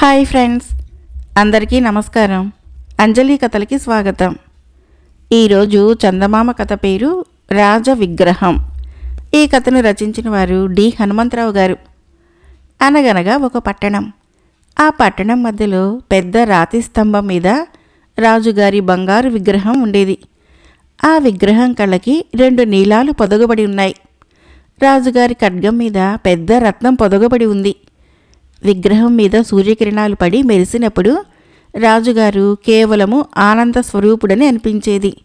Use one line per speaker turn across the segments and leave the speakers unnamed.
Hi friends. అందరికీ నమస్కారం. అంజలి కథలకి స్వాగతం. ఈరోజు చందమామ కథ పేరు రాజ విగ్రహం ఈ కథను రచించిన వారు డి హనుమంతరావు గారు. అనగనగా ఒక పట్టణం. ఆ పట్టణం మధ్యలో పెద్ద రాతి స్తంభం మీద రాజుగారి బంగారు విగ్రహం ఉండేది. ఆ విగ్రహం కళ్ళకి రెండు నీలాలు పొదగబడి ఉన్నాయి. రాజుగారి ఖడ్గం మీద పెద్ద రత్నం పొదగబడి ఉంది. విగ్రహం మీద సూర్యకిరణాలు పడి మెరిసినప్పుడు రాజుగారు కేవలము ఆనంద స్వరూపుడని అనిపించేది.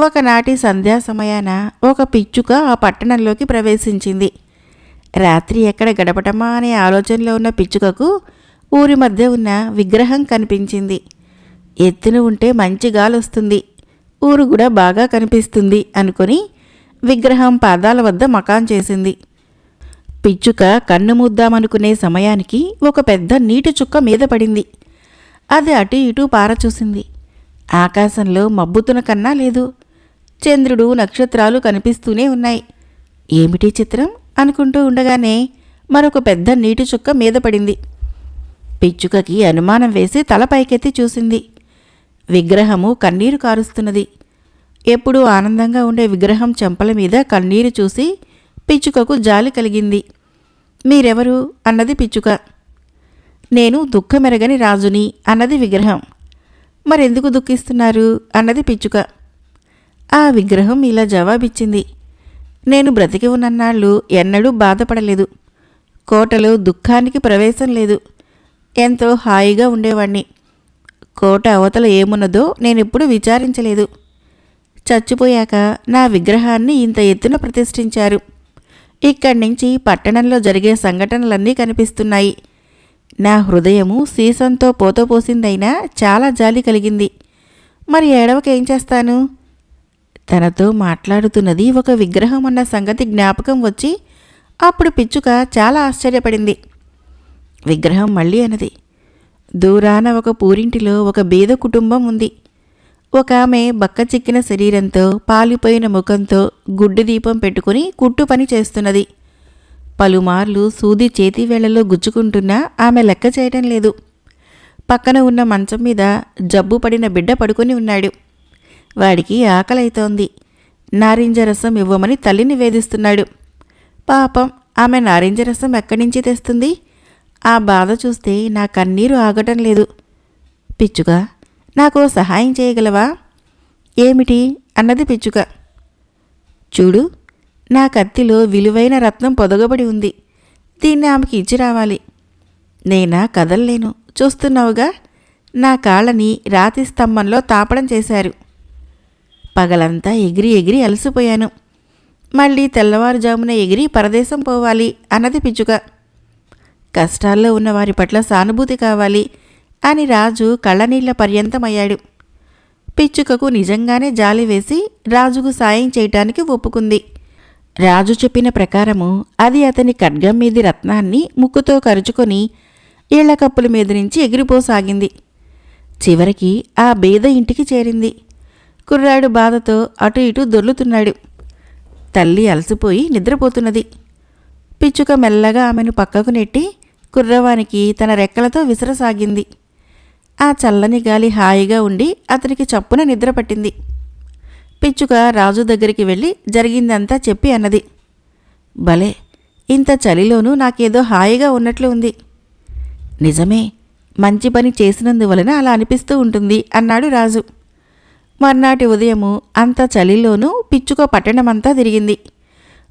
ఒకనాటి సంధ్యా సమయాన ఒక పిచ్చుక ఆ పట్టణంలోకి ప్రవేశించింది. రాత్రి ఎక్కడ గడపటమా అనే ఆలోచనలో ఉన్న పిచ్చుకకు ఊరి మధ్య ఉన్న విగ్రహం కనిపించింది. ఎత్తున ఉంటే మంచి గాలి వస్తుంది ఊరు కూడా బాగా కనిపిస్తుంది అనుకొని విగ్రహం పాదాల వద్ద మకాన్ చేసింది. పిచ్చుక కన్ను ముద్దామనుకునే సమయానికి ఒక పెద్ద నీటి చుక్క మీద పడింది. అది అటు ఇటు పారచూసింది. ఆకాశంలో మబ్బుతున కన్నా లేదు. చంద్రుడు నక్షత్రాలు కనిపిస్తూనే ఉన్నాయి. ఏమిటి చిత్రం? అనుకుంటూ ఉండగానే మరొక పెద్ద నీటి చుక్క మీద పడింది. పిచ్చుకకి అనుమానం వేసి తల పైకెత్తి చూసింది. విగ్రహము కన్నీరు కారుస్తున్నది. ఎప్పుడూ ఆనందంగా ఉండే విగ్రహం చెంపల మీద కన్నీరు చూసి పిచ్చుకకు జాలి కలిగింది. మీరెవరు? అన్నది పిచ్చుక. నేను దుఃఖమెరగని రాజుని అన్నది విగ్రహం. మరెందుకు దుఃఖిస్తున్నారు? అన్నది పిచ్చుక. ఆ విగ్రహం ఇలా జవాబిచ్చింది. నేను బ్రతికి ఉన్నన్నాళ్ళు ఎన్నడూ బాధపడలేదు. కోటలో దుఃఖానికి ప్రవేశం లేదు. ఎంతో హాయిగా ఉండేవాణ్ణి. కోట అవతల ఏమున్నదో నేనెప్పుడు విచారించలేదు. చచ్చిపోయాక నా విగ్రహాన్ని ఇంత ఎత్తున ప్రతిష్ఠించారు. ఇక్కడి నుంచి పట్టణంలో జరిగే సంఘటనలన్నీ కనిపిస్తున్నాయి. నా హృదయము సీసంతో పోతపోసిందైనా చాలా జాలి కలిగింది. మరి ఏడవకేం చేస్తాను? తనతో మాట్లాడుతున్నది ఒక విగ్రహం అన్న సంగతి జ్ఞాపకం వచ్చి అప్పుడు పిచ్చుక చాలా ఆశ్చర్యపడింది. విగ్రహం మళ్ళీ అన్నది. దూరాన ఒక పూరింటిలో ఒక బీద కుటుంబం ఉంది. ఒక ఆమె బక్క చిక్కిన శరీరంతో పాలిపోయిన ముఖంతో గుడ్డి దీపం పెట్టుకుని కుట్టు పని చేస్తున్నది. పలుమార్లు సూది చేతి వేళ్ళలో గుచ్చుకుంటున్నా ఆమె లెక్క చేయటం లేదు. పక్కన ఉన్న మంచం మీద జబ్బు పడిన బిడ్డ పడుకొని ఉన్నాడు. వాడికి ఆకలైతోంది. నారింజ రసం ఇవ్వమని తల్లిని వేధిస్తున్నాడు. పాపం ఆమె నారింజ రసం ఎక్కడి నుంచి తెస్తుంది? ఆ బాధ చూస్తే నా కన్నీరు ఆగటం లేదు. పిచ్చుగా నాకు సహాయం చేయగలవా? ఏమిటి? అన్నది పిచ్చుక. చూడు నా కత్తిలో విలువైన రత్నం పొదగబడి ఉంది. దీన్ని ఆమెకి ఇచ్చి రావాలి. నేనా కదల్లేను. చూస్తున్నావుగా? నా కాళ్ళని రాతి స్తంభంలో తాపడం చేశారు. పగలంతా ఎగిరి ఎగిరి అలసిపోయాను. మళ్ళీ తెల్లవారుజామున ఎగిరి పరదేశం పోవాలి అన్నది పిచ్చుక. కష్టాల్లో ఉన్న వారి పట్ల సానుభూతి కావాలి. అని రాజు కళ్ళనీళ్ళ పర్యంతమయ్యాడు. పిచ్చుకకు నిజంగానే జాలి వేసి రాజుకు సాయం చేయటానికి ఒప్పుకుంది. రాజు చెప్పిన ప్రకారము అది అతని ఖడ్గం మీది రత్నాన్ని ముక్కుతో కరుచుకొని ఇళ్ళ కప్పుల మీద నుంచి ఎగిరిపోసాగింది. చివరికి ఆ బేద ఇంటికి చేరింది. కుర్రాడు బాధతో అటు ఇటు దొర్లుతున్నాడు. తల్లి అలసిపోయి నిద్రపోతున్నది. పిచ్చుక మెల్లగా ఆమెను పక్కకు నెట్టి కుర్రవానికి తన రెక్కలతో విసరసాగింది. ఆ చల్లని గాలి హాయిగా ఉండి అతనికి చప్పున నిద్ర పట్టింది. పిచ్చుక రాజు దగ్గరికి వెళ్ళి జరిగిందంతా చెప్పి అన్నది. భలే ఇంత చలిలోనూ నాకేదో హాయిగా ఉన్నట్లు ఉంది. నిజమే మంచి పని చేసినందువలన అలా అనిపిస్తూ ఉంటుంది అన్నాడు రాజు. మర్నాటి ఉదయము అంత చలిలోనూ పిచ్చుక పట్టణమంతా తిరిగింది.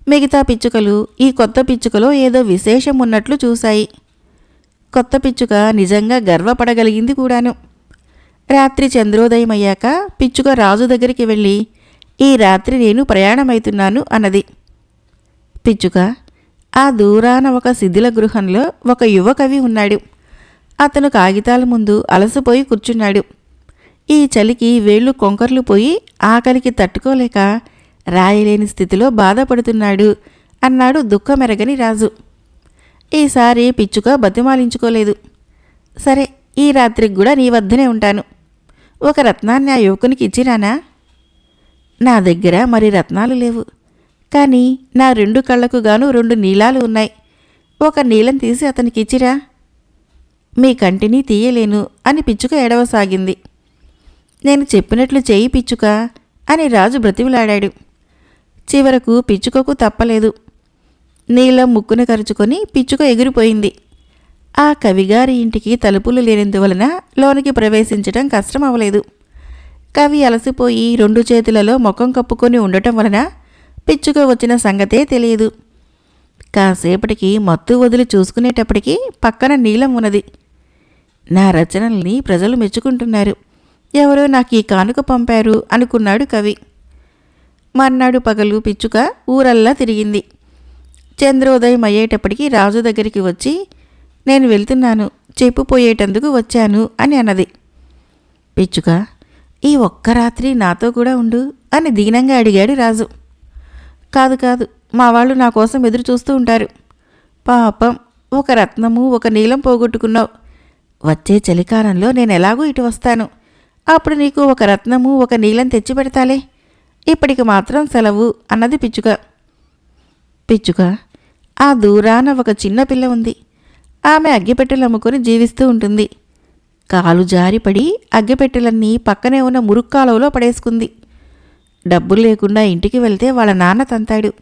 మిగతా పిచ్చుకలు ఈ కొత్త పిచ్చుకలో ఏదో విశేషం ఉన్నట్లు చూశాయి. కొత్త పిచ్చుక నిజంగా గర్వపడగలిగింది కూడాను. రాత్రి చంద్రోదయం అయ్యాక పిచ్చుక రాజు దగ్గరికి వెళ్ళి ఈ రాత్రి నేను ప్రయాణమవుతున్నాను అన్నది. పిచ్చుక ఆ దూరాన ఒక శిథిల గృహంలో ఒక యువకవి ఉన్నాడు. అతను కాగితాల ముందు అలసిపోయి కూర్చున్నాడు. ఈ చలికి వేళ్ళు కొంకర్లు పోయి ఆకలికి తట్టుకోలేక రాయలేని స్థితిలో బాధపడుతున్నాడు అన్నాడు దుఃఖమెరగని రాజు. ఈసారి పిచ్చుక బతిమాలించుకోలేదు. సరే ఈ రాత్రికి కూడా నీ వద్దనే ఉంటాను. ఒక రత్నాన్ని ఆ యువకునికి ఇచ్చిరానా నా దగ్గర మరి రత్నాలు లేవు. కానీ నా రెండు కళ్ళకు గాను రెండు నీలాలు ఉన్నాయి. ఒక నీలం తీసి అతనికి ఇచ్చిరా మీ కంటిని తీయలేను అని పిచ్చుక ఎడవసాగింది నేను చెప్పినట్లు చేయి పిచ్చుక అని రాజు బ్రతిమిలాడాడు. చివరకు పిచ్చుకకు తప్పలేదు. నీలం ముక్కును కరుచుకొని పిచ్చుక ఎగిరిపోయింది. ఆ కవిగారి ఇంటికి తలుపులు లేనందువలన లోనికి ప్రవేశించడం కష్టం అవ్వలేదు కవి అలసిపోయి రెండు చేతులలో ముఖం కప్పుకొని ఉండటం వలన పిచ్చుక వచ్చిన సంగతే తెలియదు. కాసేపటికి మత్తు వదిలి చూసుకునేటప్పటికీ పక్కన నీలం ఉన్నది. నా రచనల్ని ప్రజలు మెచ్చుకుంటున్నారు. ఎవరో నాకు ఈ కానుక పంపారు అనుకున్నాడు కవి. మర్నాడు పగలు పిచ్చుక ఊరల్లా తిరిగింది. చంద్రోదయం అయ్యేటప్పటికి రాజు దగ్గరికి వచ్చి నేను వెళ్తున్నాను చెప్పుపోయేటందుకు వచ్చాను అని అన్నది. పిచ్చుక ఈ ఒక్క రాత్రి నాతో కూడా ఉండు అని దీనంగా అడిగాడు రాజు. కాదు కాదు మా వాళ్ళు నా కోసం ఎదురు చూస్తూ ఉంటారు. పాపం ఒక రత్నము ఒక నీలం పోగొట్టుకున్నావు. వచ్చే చలికాలంలో నేను ఎలాగూ ఇటు వస్తాను. అప్పుడు నీకు ఒక రత్నము ఒక నీలం తెచ్చి పెడతాలే. ఇప్పటికి మాత్రం సెలవు అన్నది పిచ్చుక. పిచ్చుక ఆ దూరాన ఒక చిన్న పిల్ల ఉంది. ఆమె అగ్గిపెట్టెలు అమ్ముకొని జీవిస్తూ ఉంటుంది. కాలు జారిపడి అగ్గిపెట్టెలన్నీ పక్కనే ఉన్న మురుక్కాలువలో పడేసుకుంది. డబ్బులు లేకుండా ఇంటికి వెళ్తే వాళ్ళ నాన్న తంతాడు.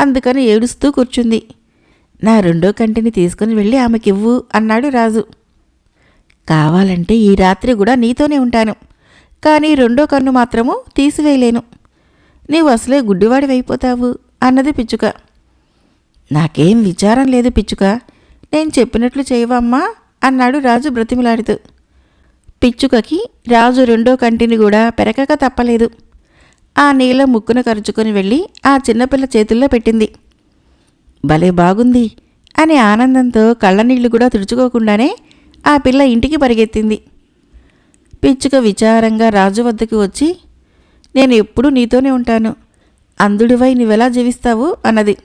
అందుకని ఏడుస్తూ కూర్చుంది. నా రెండో కంటిని తీసుకుని వెళ్ళి ఆమెకివ్వు అన్నాడు రాజు. కావాలంటే ఈ రాత్రి కూడా నీతోనే ఉంటాను. కానీ రెండో కన్ను మాత్రము తీసివేయలేను. నీవు అసలే గుడ్డివాడివైపోతావు అన్నది పిచ్చుక. నాకేం విచారం లేదు పిచ్చుక. నేను చెప్పినట్లు చేయవమ్మా అన్నాడు రాజు బ్రతిమిలాడుతూ. పిచ్చుకకి రాజు రెండో కంటిని కూడా పెరకక తప్పలేదు. ఆ నీళ్ళ ముక్కున కరుచుకొని వెళ్ళి ఆ చిన్నపిల్ల చేతుల్లో పెట్టింది. భలే బాగుంది అని ఆనందంతో కళ్ళనీళ్ళు కూడా తుడుచుకోకుండానే ఆ పిల్ల ఇంటికి పరిగెత్తింది. పిచ్చుక విచారంగా రాజు వద్దకు వచ్చి నేను ఎప్పుడూ నీతోనే ఉంటాను. అందుడివై నువ్వెలా జీవిస్తావు? అన్నది.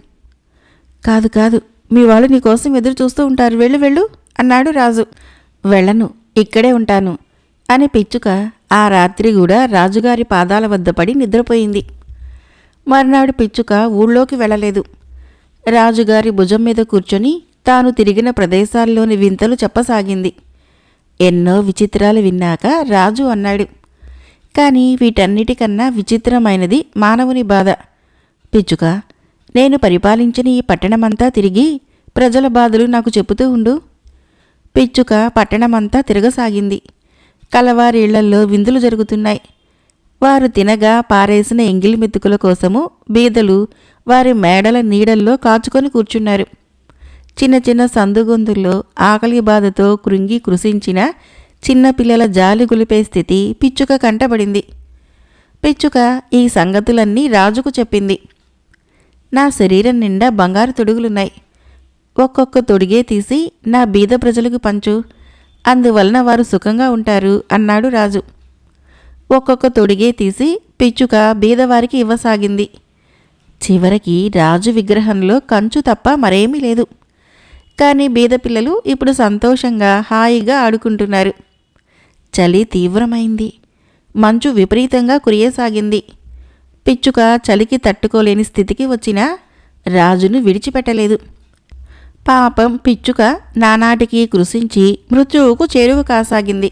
కాదు కాదు. మీ వాళ్ళు నీకోసం ఎదురు చూస్తూ ఉంటారు. వెళ్ళు వెళ్ళు అన్నాడు రాజు. వెళ్ళను ఇక్కడే ఉంటాను అని పిచ్చుక ఆ రాత్రి కూడా రాజుగారి పాదాల వద్ద పడి నిద్రపోయింది. మర్నాడు పిచ్చుక ఊళ్ళోకి వెళ్ళలేదు. రాజుగారి భుజం మీద కూర్చొని తాను తిరిగిన ప్రదేశాల్లోని వింతలు చెప్పసాగింది. ఎన్నో విచిత్రాలు విన్నాక రాజు అన్నాడు. కానీ వీటన్నిటికన్నా విచిత్రమైనది మానవుని బాధ. పిచ్చుక నేను పరిపాలించిన ఈ పట్టణమంతా తిరిగి ప్రజల బాధలు నాకు చెబుతూ ఉండు. పిచ్చుక పట్టణమంతా తిరగసాగింది. కలవారీళ్ళల్లో విందులు జరుగుతున్నాయి. వారు తినగా పారేసిన ఎంగిలి మెతుకుల కోసము బీదలు వారి మేడల నీడల్లో కాచుకొని కూర్చున్నారు. చిన్న చిన్న సందుగొందుల్లో ఆకలి బాధతో కృంగి కృషించిన చిన్నపిల్లల జాలి గులిపే స్థితి పిచ్చుక కంటబడింది. పిచ్చుక ఈ సంగతులన్నీ రాజుకు చెప్పింది. నా శరీరం నిండా బంగారు తొడుగులున్నాయి. ఒక్కొక్క తొడిగే తీసి నా బీద ప్రజలకు పంచు. అందువలన వారు సుఖంగా ఉంటారు అన్నాడు రాజు. ఒక్కొక్క తొడిగే తీసి పిచ్చుక బీదవారికి ఇవ్వసాగింది. చివరికి రాజు విగ్రహంలో కంచు తప్ప మరేమీ లేదు. కానీ బీద పిల్లలు ఇప్పుడు సంతోషంగా హాయిగా ఆడుకుంటున్నారు. చలి తీవ్రమైంది. మంచు విపరీతంగా కురియసాగింది. పిచ్చుక చలికి తట్టుకోలేని స్థితికి వచ్చిన రాజును విడిచిపెట్టలేదు. పాపం పిచ్చుక నానాటికి కృషించి మృత్యువుకు చేరువ కాసాగింది.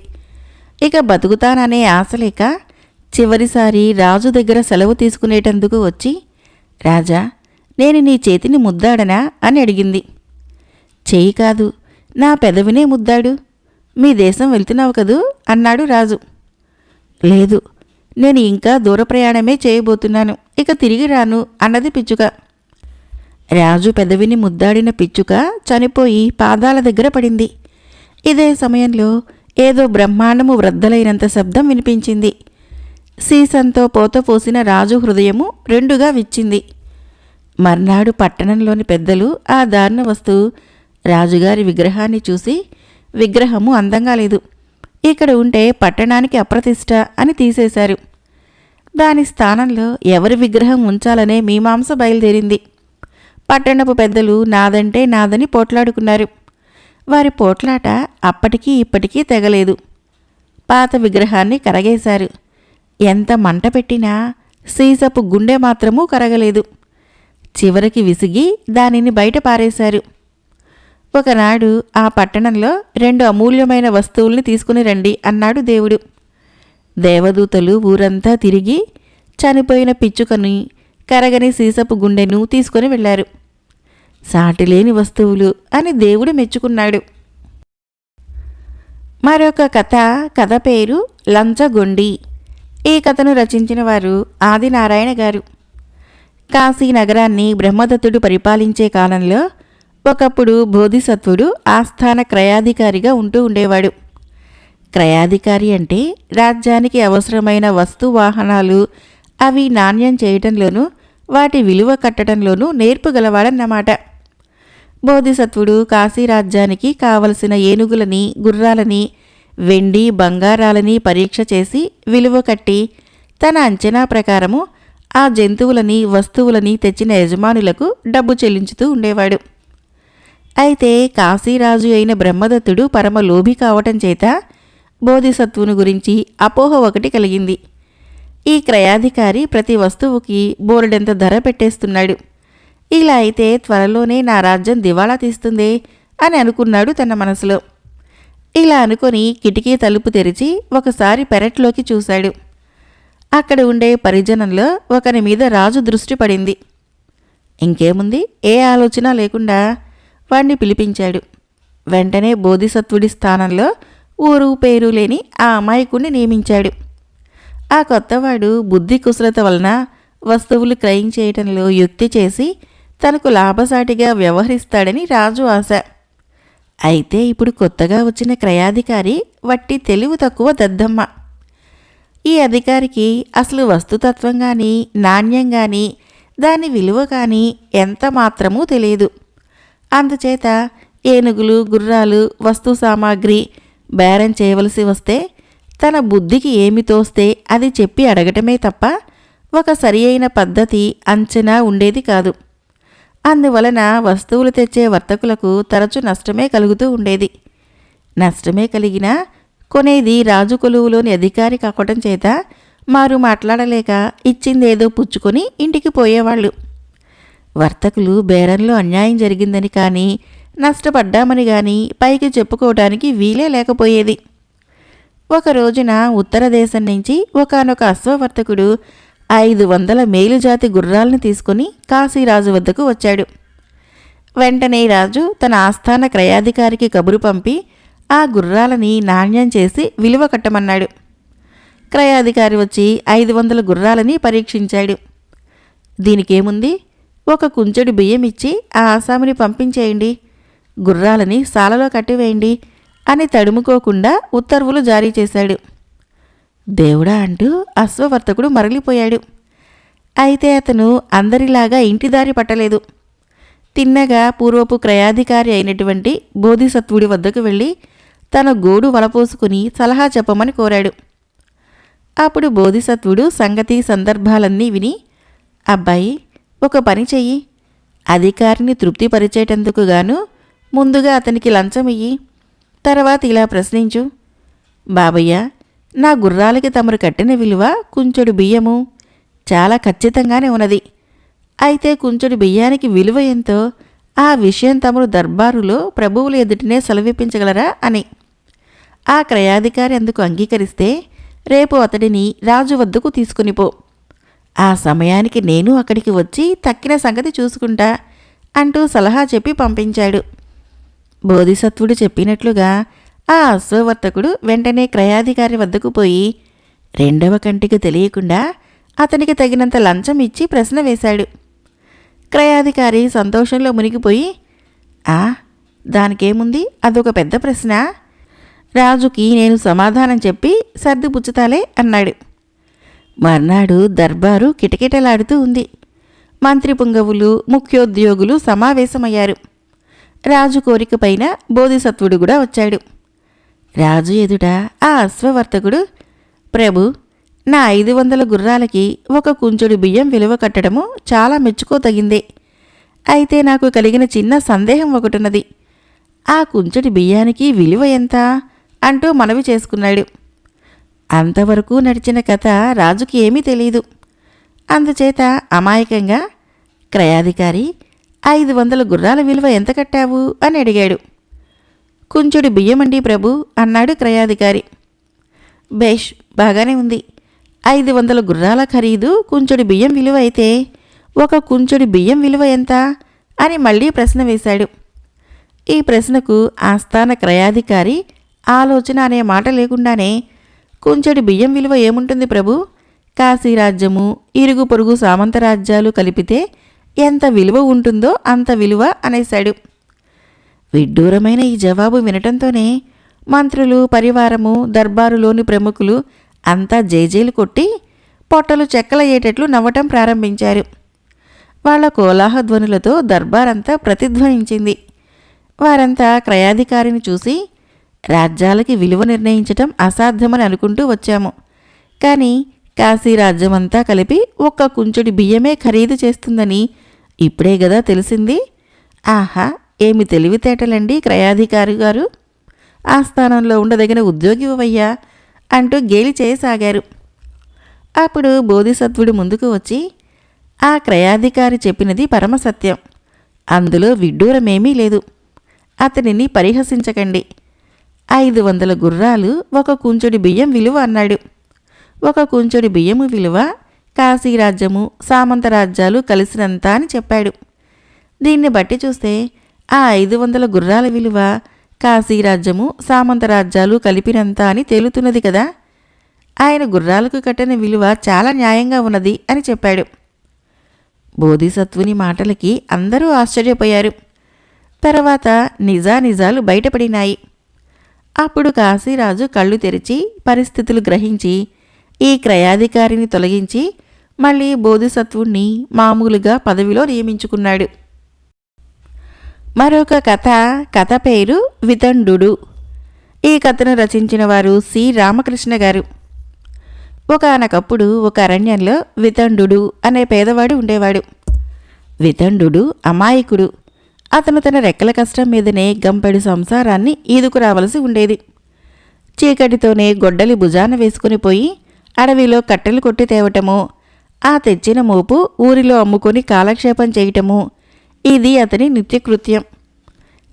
ఇక బతుకుతాననే ఆశలేక చివరిసారి రాజు దగ్గర సెలవు తీసుకునేటందుకు వచ్చి రాజా నేను నీ చేతిని ముద్దాడనా? అని అడిగింది. చేయి కాదు నా పెదవినే ముద్దాడు. మీ దేశం వెళ్తున్నావు కదూ? అన్నాడు రాజు. లేదు నేను ఇంకా దూర ప్రయాణమే చేయబోతున్నాను. ఇక తిరిగి రాను అన్నది పిచ్చుక. రాజు పెదవిని ముద్దాడిన పిచ్చుక చనిపోయి పాదాల దగ్గర పడింది. ఇదే సమయంలో ఏదో బ్రహ్మాండము వృద్ధలైనంత శబ్దం వినిపించింది. సీసంతో పోత పోసిన రాజు హృదయము రెండుగా విచ్చింది. మర్నాడు పట్టణంలోని పెద్దలు ఆ దారుణ వస్తువు రాజుగారి విగ్రహాన్ని చూసి విగ్రహము అందంగా లేదు. ఇక్కడ ఉంటే పట్టణానికి అప్రతిష్ట అని తీసేశారు. దాని స్థానంలో ఎవరి విగ్రహం ఉంచాలనే మీమాంస బయలుదేరింది. పట్టణపు పెద్దలు నాదంటే నాదని పోట్లాడుకున్నారు. వారి పోట్లాట అప్పటికీ ఇప్పటికీ తెగలేదు. పాత విగ్రహాన్ని కరగేశారు. ఎంత మంట పెట్టినా సీసపు గుండె మాత్రమూ కరగలేదు. చివరికి విసిగి దానిని బయట పారేశారు. ఒకనాడు ఆ పట్టణంలో రెండు అమూల్యమైన వస్తువుల్ని తీసుకుని రండి అన్నాడు దేవుడు. దేవదూతలు ఊరంతా తిరిగి చనిపోయిన పిచ్చుకని కరగని సీసపు గుండెను తీసుకొని వెళ్ళారు. సాటిలేని వస్తువులు అని దేవుడు మెచ్చుకున్నాడు. మరొక కథ కథ పేరు లంచగొండి. ఈ కథను రచించిన వారు ఆదినారాయణ గారు. కాశీ నగరాన్ని బ్రహ్మదత్తుడు పరిపాలించే కాలంలో ఒకప్పుడు బోధిసత్వుడు ఆస్థాన క్రయాధికారిగా ఉంటూ ఉండేవాడు. క్రయాధికారి అంటే రాజ్యానికి అవసరమైన వస్తు వాహనాలు అవి నాణ్యం చేయటంలోనూ వాటి విలువ కట్టడంలోనూ నేర్పుగలవాడన్నమాట బోధిసత్వుడు కాశీ రాజ్యానికి కావలసిన ఏనుగులని గుర్రాలని వెండి బంగారాలని పరీక్ష చేసి విలువ కట్టి తన అంచనా ప్రకారము ఆ జంతువులని వస్తువులని తెచ్చిన యజమానులకు డబ్బు చెల్లించుతూ ఉండేవాడు. అయితే కాశీరాజు అయిన బ్రహ్మదత్తుడు పరమ లోభి కావటం చేత బోధిసత్వుని గురించి అపోహ ఒకటి కలిగింది. ఈ క్రయాధికారి ప్రతి వస్తువుకి బోర్డెంత ధర పెట్టేస్తున్నాడు? ఇలా అయితే త్వరలోనే నా రాజ్యం దివాళా తీస్తుందే అని అనుకున్నాడు తన మనసులో. ఇలా అనుకొని కిటికీ తలుపు తెరిచి ఒకసారి పెరట్లోకి చూశాడు. అక్కడ ఉండే పరిజనంలో ఒకరి మీద రాజు దృష్టి పడింది. ఇంకేముంది? ఏ ఆలోచన లేకుండా వాణ్ణి పిలిపించాడు. వెంటనే బోధిసత్వుడి స్థానంలో ఊరు పేరు లేని ఆ అమాయకుణ్ణి నియమించాడు. ఆ కొత్తవాడు బుద్ధి కుశలత వలన వస్తువులు క్రయం చేయటంలో యుక్తి చేసి తనకు లాభసాటిగా వ్యవహరిస్తాడని రాజు ఆశ. అయితే ఇప్పుడు కొత్తగా వచ్చిన క్రయాధికారి వట్టి తెలివి తక్కువ దద్దమ్మ. ఈ అధికారికి అసలు వస్తుతత్వం కానీ నాణ్యం కానీ దాని విలువ కానీ ఎంత మాత్రమూ తెలియదు. అందుచేత ఏనుగులు గుర్రాలు వస్తు సామాగ్రి బేరం చేయవలసి వస్తే తన బుద్ధికి ఏమి తోస్తే అది చెప్పి అడగటమే తప్ప ఒక సరి అయిన పద్ధతి అంచనా ఉండేది కాదు. అందువలన వస్తువులు తెచ్చే వర్తకులకు తరచు నష్టమే కలుగుతూ ఉండేది. నష్టమే కలిగినా కొనేది రాజు కొలువులోని అధికారి కావటం చేత మారు మాట్లాడలేక ఇచ్చిందేదో పుచ్చుకొని ఇంటికి పోయేవాళ్ళు. వర్తకులు బేరంలో అన్యాయం జరిగిందని కానీ నష్టపడ్డామని కానీ పైకి చెప్పుకోవడానికి వీలే లేకపోయేది. ఒక రోజున ఉత్తర దేశం నుంచి ఒకనొక అశ్వవర్తకుడు ఐదు వందల మేలుజాతి గుర్రాలను తీసుకుని కాశీరాజు వద్దకు వచ్చాడు. వెంటనే రాజు తన ఆస్థాన క్రయాధికారికి కబురు పంపి ఆ గుర్రాలని నాణ్యం చేసి విలువ కట్టమన్నాడు. క్రయాధికారి వచ్చి ఐదు వందల గుర్రాలని పరీక్షించాడు. దీనికేముంది? ఒక కుంచెడు బియ్యం ఇచ్చి ఆ ఆసామిని పంపించేయండి. గుర్రాలని సాలలో కట్టివేయండి అని తడుముకోకుండా ఉత్తర్వులు జారీ చేశాడు. దేవుడా అంటూ అశ్వవర్తకుడు మరలిపోయాడు. అయితే అతను అందరిలాగా ఇంటి దారి పట్టలేదు. తిన్నగా పూర్వపు క్రయాధికారి అయినటువంటి బోధిసత్వుడి వద్దకు వెళ్ళి తన గోడు వలపోసుకుని సలహా చెప్పమని కోరాడు. అప్పుడు బోధిసత్వుడు సంగతి సందర్భాలన్నీ విని అబ్బాయి ఒక పని చెయ్యి. అధికారిని తృప్తిపరిచేటందుకు గాను ముందుగా అతనికి లంచం ఇయ్యి. తర్వాత ఇలా ప్రశ్నించు. బాబయ్య నా గుర్రాలకి తమరు కట్టిన విలువ కుంచెడు బియ్యము. చాలా ఖచ్చితంగానే ఉన్నది. అయితే కుంచెడు బియ్యానికి విలువ ఎంతో ఆ విషయం తమరు దర్బారులో ప్రభువుల ఎదుటినే సెలవిప్పించగలరా అని. ఆ క్రయాధికారి అందుకు అంగీకరిస్తే రేపు అతడిని రాజు వద్దకు తీసుకునిపో ఆ సమయానికి నేను అక్కడికి వచ్చి తక్కిన సంగతి చూసుకుంటా అంటూ సలహా చెప్పి పంపించాడు. బోధిసత్వుడు చెప్పినట్లుగా ఆ అశ్వవర్తకుడు వెంటనే క్రయాధికారి వద్దకు పోయి రెండవ కంటికి తెలియకుండా అతనికి తగినంత లంచం ఇచ్చి ప్రశ్న వేశాడు. క్రయాధికారి సంతోషంలో మునిగిపోయి ఆ దానికేముంది? అదొక పెద్ద ప్రశ్న? రాజుకి నేను సమాధానం చెప్పి సర్దిపుచ్చుతాలే అన్నాడు. మర్నాడు దర్బారు కిటకిటలాడుతూ ఉంది. మంత్రి పుంగవులు ముఖ్యోద్యోగులు సమావేశమయ్యారు. రాజు కోరిక పైన బోధిసత్వుడు కూడా వచ్చాడు. రాజు ఎదుట ఆ అశ్వవర్తకుడు ప్రభు నా ఐదు వందల గుర్రాలకి ఒక కుంచుడు బియ్యం విలువ కట్టడము చాలా మెచ్చుకోతగిందే అయితే నాకు కలిగిన చిన్న సందేహం ఒకటున్నది. ఆ కుంచుడి బియ్యానికి విలువ ఎంత అంటూ మనవి చేసుకున్నాడు. అంతవరకు నడిచిన కథ రాజుకి ఏమీ తెలియదు అందుచేత అమాయకంగా క్రయాధికారి ఐదు వందల గుర్రాల విలువ ఎంత కట్టావు? అని అడిగాడు. కుంచుడు బియ్యమండి ప్రభు అన్నాడు క్రయాధికారి. బేష్ బాగానే ఉంది. ఐదు వందల గుర్రాల ఖరీదు కుంచుడి బియ్యం విలువ అయితే ఒక కుంచుడి బియ్యం విలువ ఎంత? అని మళ్ళీ ప్రశ్న వేశాడు. ఈ ప్రశ్నకు ఆస్థాన క్రయాధికారి ఆలోచన అనే మాట లేకుండానే కుంచెడి బియ్యం విలువ ఏముంటుంది ప్రభు? కాశీరాజ్యము ఇరుగు పొరుగు సామంతరాజ్యాలు కలిపితే ఎంత విలువ ఉంటుందో అంత విలువ అనేశాడు. విడ్డూరమైన ఈ జవాబు వినటంతోనే మంత్రులు పరివారము దర్బారులోని ప్రముఖులు అంతా జేజేలు కొట్టి పొట్టలు చెక్కలయ్యేటట్లు నవ్వటం ప్రారంభించారు. వాళ్ళ కోలాహ ధ్వనులతో దర్బారంతా ప్రతిధ్వనించింది. వారంతా క్రయాధికారిని చూసి రాజ్యాలకి విలువ నిర్ణయించటం అసాధ్యమని అనుకుంటూ వచ్చాము. కానీ కాశీ రాజ్యమంతా కలిపి ఒక్క కుంచుడి బియ్యమే ఖరీదు చేస్తుందని ఇప్పుడే గదా తెలిసింది. ఆహా ఏమి తెలివితేటలండి క్రయాధికారి గారు. ఆ స్థానంలో ఉండదగిన ఉద్యోగి వయ్యా అంటూ గేలి చేయసాగారు. అప్పుడు బోధిసత్వుడు ముందుకు వచ్చి ఆ క్రయాధికారి చెప్పినది పరమసత్యం. అందులో విడ్డూరమేమీ లేదు. అతనిని పరిహసించకండి. ఐదు వందల గుర్రాలు ఒక కుంచుడి బియ్యం విలువ అన్నాడు. ఒక కుంచుడి బియ్యము విలువ కాశీరాజ్యము సామంతరాజ్యాలు కలిసినంత అని చెప్పాడు. దీన్ని బట్టి చూస్తే ఆ ఐదు వందల గుర్రాల విలువ కాశీరాజ్యము సామంతరాజ్యాలు కలిపినంత అని తేలుతున్నది కదా. ఆయన గుర్రాలకు కట్టిన విలువ చాలా న్యాయంగా ఉన్నది అని చెప్పాడు. బోధిసత్వుని మాటలకి అందరూ ఆశ్చర్యపోయారు. తర్వాత నిజానిజాలు బయటపడినాయి. అప్పుడు కాశీరాజు కళ్ళు తెరిచి పరిస్థితులు గ్రహించి ఈ క్రయాధికారిని తొలగించి మళ్ళీ బోధిసత్వుణ్ణి మామూలుగా పదవిలో నియమించుకున్నాడు. మరొక కథ కథ పేరు వితండు ఈ కథను రచించిన వారు సి. రామకృష్ణ గారు. ఒకనకప్పుడు ఒక అరణ్యంలో వితండు అనే పేదవాడు ఉండేవాడు. వితండు అమాయకుడు. అతను తన రెక్కల కష్టం మీదనే గంపెడు సంసారాన్ని ఈదుకు రావలసి ఉండేది. చీకటితోనే గొడ్డలి భుజాన వేసుకుని పోయి అడవిలో కట్టెలు కొట్టి తేవటము ఆ తెచ్చిన మోపు ఊరిలో అమ్ముకొని కాలక్షేపం చేయటము ఇది అతని నిత్యకృత్యం.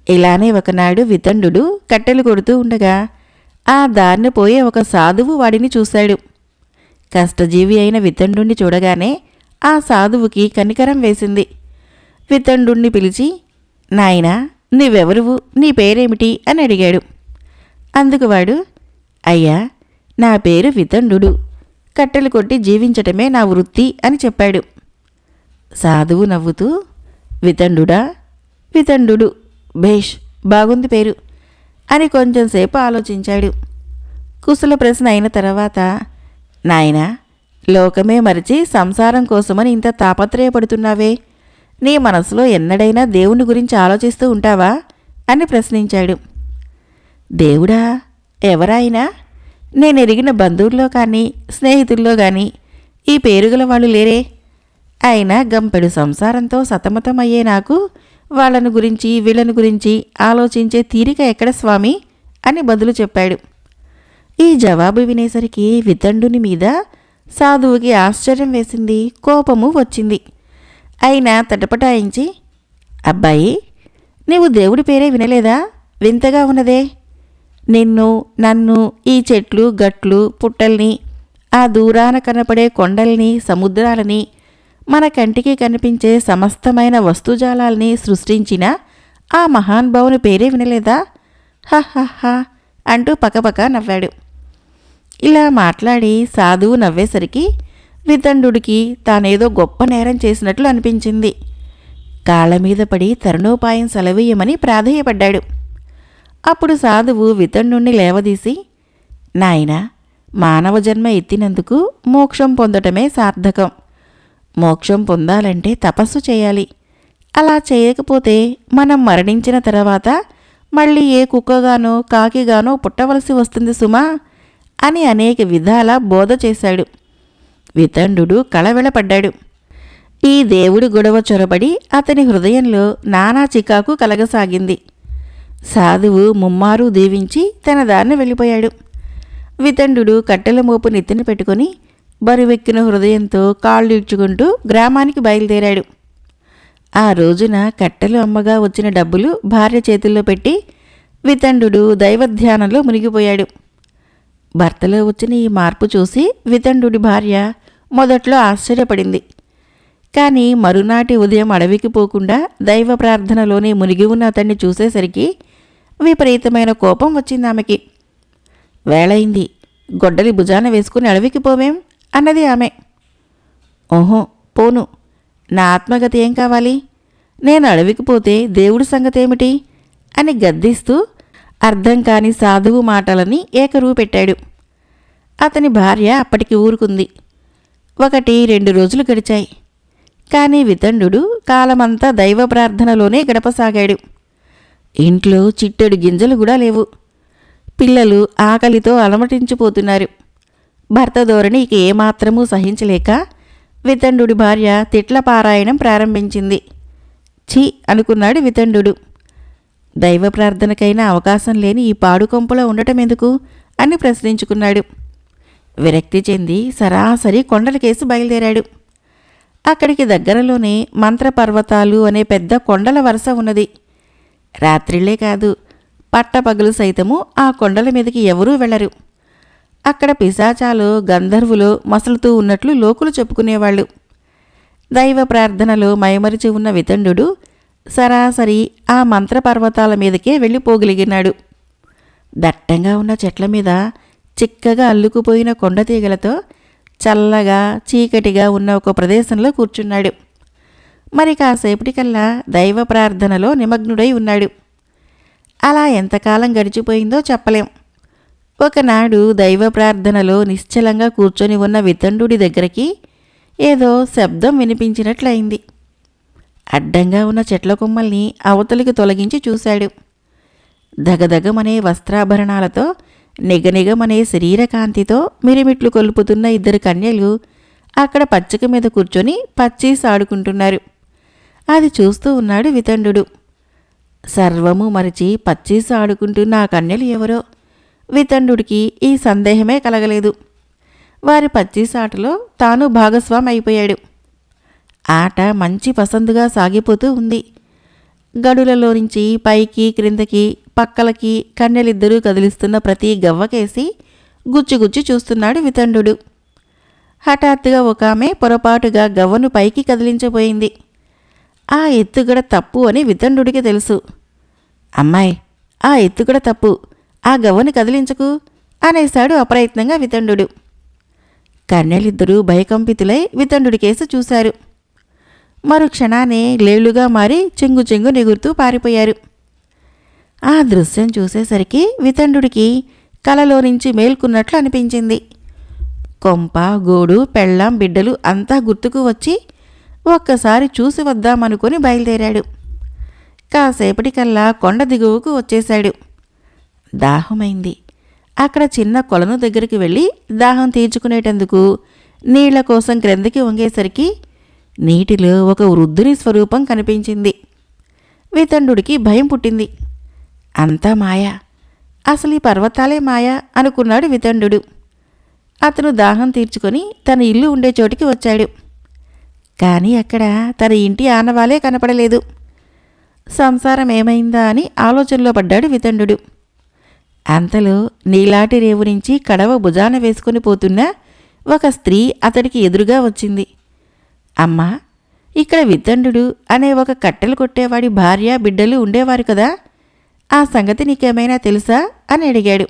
ఇలానే ఒకనాడు వితండు కట్టెలు కొడుతూ ఉండగా ఆ దారిన పోయే ఒక సాధువు వాడిని చూశాడు. కష్టజీవి అయిన వితండుణ్ణి చూడగానే ఆ సాధువుకి కనికరం వేసింది. వితండుణ్ణి పిలిచి నాయనా నువ్వెవరువు నీ పేరేమిటి? అని అడిగాడు. అందుకు వాడు అయ్యా నా పేరు వితండు కట్టెలు కొట్టి జీవించటమే నా వృత్తి అని చెప్పాడు. సాధువు నవ్వుతూ వితండుడా వితండు భేష్ బాగుంది పేరు అని కొంచెంసేపు ఆలోచించాడు. కుశల ప్రశ్న అయిన తర్వాత నాయనా లోకమే మరిచి సంసారం కోసమని ఇంత తాపత్రయపడుతున్నావే? నీ మనసులో ఎన్నడైనా దేవుని గురించి ఆలోచిస్తూ ఉంటావా? అని ప్రశ్నించాడు. దేవుడా ఎవరాయినా? నేను ఎరిగిన బంధువుల్లో కానీ స్నేహితుల్లో కానీ ఈ పేరుగల వాళ్ళు లేరే. అయినా గంపెడు సంసారంతో సతమతమయ్యే నాకు వాళ్ళను గురించి వీళ్ళను గురించి ఆలోచించే తీరిక ఎక్కడ స్వామి? అని బదులు చెప్పాడు. ఈ జవాబు వినేసరికి వితండుని మీద సాధువుకి ఆశ్చర్యం వేసింది కోపము వచ్చింది. అయినా తటపటాయించి అబ్బాయి నీవు దేవుడి పేరే వినలేదా? వింతగా ఉన్నదే. నిన్ను నన్ను ఈ చెట్లు గట్లు పుట్టల్ని ఆ దూరాన కనపడే కొండల్ని సముద్రాలని మన కంటికి కనిపించే సమస్తమైన వస్తుజాలాల్ని సృష్టించిన ఆ మహానుభావుని పేరే వినలేదా? హహ అంటూ పకపక నవ్వాడు. ఇలా మాట్లాడి సాధువు నవ్వేసరికి వితండుడికి తానేదో గొప్ప నేరం చేసినట్లు అనిపించింది. కాళ్ళ మీద పడి తరుణోపాయం సెలవేయమని ప్రాధేయపడ్డాడు. అప్పుడు సాధువు వితండుణ్ణి లేవదీసి నాయనా మానవ జన్మ ఎత్తినందుకు మోక్షం పొందటమే సార్థకం. మోక్షం పొందాలంటే తపస్సు చేయాలి. అలా చేయకపోతే మనం మరణించిన తర్వాత మళ్ళీ ఏ కుక్కగానో కాకిగానో పుట్టవలసి వస్తుంది సుమా అని అనేక విధాల బోధ చేశాడు. వితండు కళవెళపడ్డాడు ఈ దేవుడి గొడవ చొరబడి అతని హృదయంలో నానా చికాకు కలగసాగింది. సాధువు ముమ్మారు దీవించి తన దారిన వెళ్ళిపోయాడు. వితండు కట్టెల మోపు నెత్తిన పెట్టుకుని బరువెక్కిన హృదయంతో కాళ్ళు ఇడ్చుకుంటూ గ్రామానికి బయలుదేరాడు. ఆ రోజున కట్టెలు అమ్మగా వచ్చిన డబ్బులు భార్య చేతుల్లో పెట్టి వితండు దైవధ్యానంలో మునిగిపోయాడు. భర్తలో వచ్చిన ఈ మార్పు చూసి వితండు భార్య మొదట్లో ఆశ్చర్యపడింది. కానీ మరునాటి ఉదయం అడవికి పోకుండా దైవ ప్రార్థనలోనే మునిగి ఉన్న అతన్ని చూసేసరికి విపరీతమైన కోపం వచ్చింది ఆమెకి. వేళయింది. గొడ్డలి భుజాన వేసుకుని అడవికి పోవేం? అన్నది ఆమె. ఓహో పోను. నా ఆత్మగతి ఏం కావాలి? నేను అడవికి పోతే దేవుడి సంగతి ఏమిటి అని గద్దిస్తూ అర్థం కాని సాధువు మాటలని ఏకరువు పెట్టాడు. అతని భార్య అప్పటికి ఊరుకుంది. ఒకటి రెండు రోజులు గడిచాయి. కానీ వితండు కాలమంతా దైవ ప్రార్థనలోనే గడపసాగాడు. ఇంట్లో చిట్టెడు గింజలు కూడా లేవు. పిల్లలు ఆకలితో అలమటించిపోతున్నారు. భర్త ధోరణి ఇక ఏమాత్రమూ సహించలేక వితండు భార్య తిట్ల పారాయణం ప్రారంభించింది. ఛీ అనుకున్నాడు వితండు దైవ ప్రార్థనకైనా అవకాశం లేని ఈ పాడుకొంపలో ఉండటం ఎందుకు? అని ప్రశ్నించుకున్నాడు. విరక్తి చెంది సరాసరి కొండలకేసి బయలుదేరాడు. అక్కడికి దగ్గరలోనే మంత్రపర్వతాలు అనే పెద్ద కొండల వరుస ఉన్నది. రాత్రిళ్ళే కాదు పట్టపగలు సైతము ఆ కొండల మీదకి ఎవరూ వెళ్ళరు అక్కడ పిశాచాలు గంధర్వులు మసలుతూ ఉన్నట్లు లోకులు చెప్పుకునేవాళ్ళు. దైవ ప్రార్థనలో మైమరిచి ఉన్న వితండు సరాసరి ఆ మంత్రపర్వతాల మీదకే వెళ్ళిపోగలిగినాడు. దట్టంగా ఉన్న చెట్ల మీద చిక్కగా అల్లుకుపోయిన కొండతీగలతో చల్లగా చీకటిగా ఉన్న ఒక ప్రదేశంలో కూర్చున్నాడు. మరి కాసేపటికల్లా దైవ ప్రార్థనలో నిమగ్నుడై ఉన్నాడు. అలా ఎంతకాలం గడిచిపోయిందో చెప్పలేం. ఒకనాడు దైవ ప్రార్థనలో నిశ్చలంగా కూర్చొని ఉన్న వితండు దగ్గరికి ఏదో శబ్దం వినిపించినట్లయింది. అడ్డంగా ఉన్న చెట్ల కొమ్మల్ని అవతలికి తొలగించి చూశాడు. దగదగమనే వస్త్రాభరణాలతో నిగనిగమనే శరీరకాంతితో మిరిమిట్లు కొలుపుతున్న ఇద్దరు కన్యలు అక్కడ పచ్చిక మీద కూర్చొని పచ్చీస్ ఆడుకుంటున్నారు. అది చూస్తూ ఉన్నాడు వితండు సర్వము మరిచి పచ్చీస్ ఆడుకుంటున్న ఆ కన్యలు ఎవరో? వితండుడికి ఈ సందేహమే కలగలేదు. వారి పచ్చీస్ ఆటలో తాను భాగస్వామి అయిపోయాడు ఆట మంచి పసందుగా సాగిపోతూ ఉంది. గడులలో నుంచి పైకి క్రిందకి పక్కలకి కన్నెలిద్దరూ కదిలిస్తున్న ప్రతి గవ్వకేసి గుచ్చిగుచ్చి చూస్తున్నాడు వితండు. హఠాత్తుగా ఒక ఆమె పొరపాటుగా గవ్వను పైకి కదిలించబోయింది. ఆ ఎత్తుగడ తప్పు అని వితండుడికి తెలుసు. అమ్మాయి ఆ ఎత్తుగడ తప్పు ఆ గవ్వను కదిలించకు అనేశాడు అప్రయత్నంగా వితండు కన్నెలిద్దరూ భయకంపితులై వితండుడికేసి చూశారు. మరు క్షణానే లేళ్ళుగా మారి చెంగు చెంగు నిగురుతూ పారిపోయారు. ఆ దృశ్యం చూసేసరికి వితండుడికి కలలో నుంచి మేల్కున్నట్లు అనిపించింది. కొంప గోడు పెళ్ళాం బిడ్డలు అంతా గుర్తుకు వచ్చి ఒక్కసారి చూసి వద్దామనుకుని బయలుదేరాడు. కాసేపటికల్లా కొండ దిగువకు వచ్చేశాడు. దాహమైంది. అక్కడ చిన్న కొలను దగ్గరికి వెళ్ళి దాహం తీర్చుకునేటందుకు నీళ్ళ కోసం క్రిందకి వంగేసరికి నీటిలో ఒక వృద్ధుని స్వరూపం కనిపించింది. వితండుడికి భయం పుట్టింది. అంతా మాయ. అసలు ఈ పర్వతాలే మాయ అనుకున్నాడు వితండు. అతను దాహం తీర్చుకొని తన ఇల్లు ఉండే చోటికి వచ్చాడు. కానీ అక్కడ తన ఇంటి ఆనవాలే కనపడలేదు. సంసారం ఏమైందా అని ఆలోచనలో పడ్డాడు వితండు. అంతలో నీలాటి రేవు నుంచి కడవ భుజాన వేసుకుని పోతున్న ఒక స్త్రీ అతడికి ఎదురుగా వచ్చింది. అమ్మా ఇక్కడ వితండు అనే ఒక కట్టెలు కొట్టేవాడి భార్య బిడ్డలు ఉండేవారు కదా. ఆ సంగతి నీకేమైనా తెలుసా? అని అడిగాడు.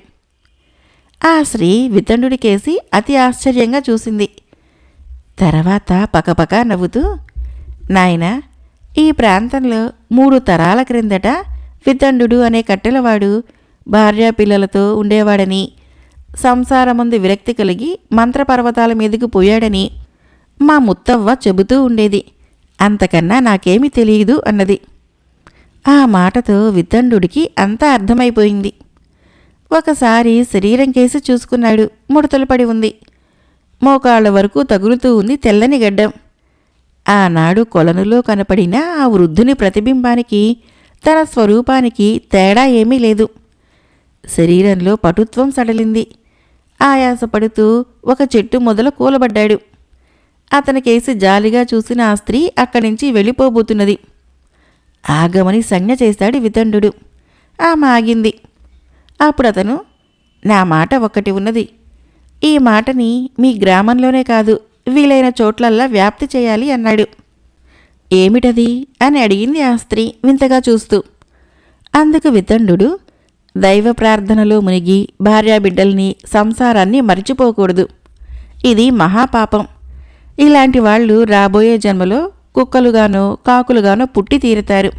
ఆ స్త్రీ వితండుడికేసి అతి ఆశ్చర్యంగా చూసింది. తర్వాత పకపక నవ్వుతూ నాయనా ఈ ప్రాంతంలో మూడు తరాల క్రిందట వితండు అనే కట్టెలవాడు భార్య పిల్లలతో ఉండేవాడని సంసారముందు విరక్తి కలిగి మంత్రపర్వతాల మీదకు పోయాడని మా ముత్తవ్వ చెబుతూ ఉండేది. అంతకన్నా నాకేమీ తెలియదు అన్నది. ఆ మాటతో వితండుడికి అంతా అర్థమైపోయింది. ఒకసారి శరీరం కేసి చూసుకున్నాడు. ముడతలు పడి ఉంది. మోకాళ్ళ వరకు తగులుతూ ఉంది తెల్లని గడ్డం. ఆనాడు కొలనులో కనపడిన ఆ వృద్ధుని ప్రతిబింబానికి తన స్వరూపానికి తేడా ఏమీ లేదు. శరీరంలో పటుత్వం సడలింది. ఆయాసపడుతూ ఒక చెట్టు మొదలు కూలబడ్డాడు. అతనికేసి జాలిగా చూసిన ఆ స్త్రీ అక్కడి నుంచి వెళ్ళిపోబోతున్నది. ఆగమని సంజ్ఞ చేశాడు వితండు ఆమె ఆగింది. అప్పుడు అతను నా మాట ఒకటి ఉన్నది. ఈ మాటని మీ గ్రామంలోనే కాదు వీలైన చోట్లల్లా వ్యాప్తి చేయాలి అన్నాడు. ఏమిటది? అని అడిగింది ఆ స్త్రీ వింతగా చూస్తూ. అందుకు వితండు దైవ ప్రార్థనలో మునిగి భార్యాబిడ్డల్ని సంసారాన్ని మర్చిపోకూడదు. ఇది మహాపాపం. ఇలాంటి వాళ్ళు రాబోయే జన్మలో కుక్కలుగానో కాకులుగానో పుట్టి తీరుతారు.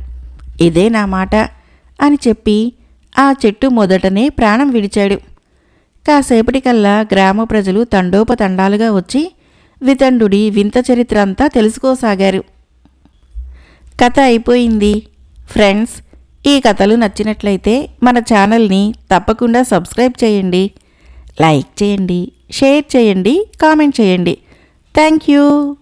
ఇదే నా మాట అని చెప్పి ఆ చెట్టు మొదటనే ప్రాణం విడిచాడు. కాసేపటికల్లా గ్రామ ప్రజలు తండోపతండాలుగా వచ్చి వితండుడి వింత చరిత్ర అంతా తెలుసుకోసాగారు. కథ అయిపోయింది. ఫ్రెండ్స్ ఈ కథలు నచ్చినట్లయితే మన ఛానల్ని తప్పకుండా సబ్స్క్రైబ్ చేయండి. లైక్ చేయండి షేర్ చేయండి కామెంట్ చేయండి. Thank you.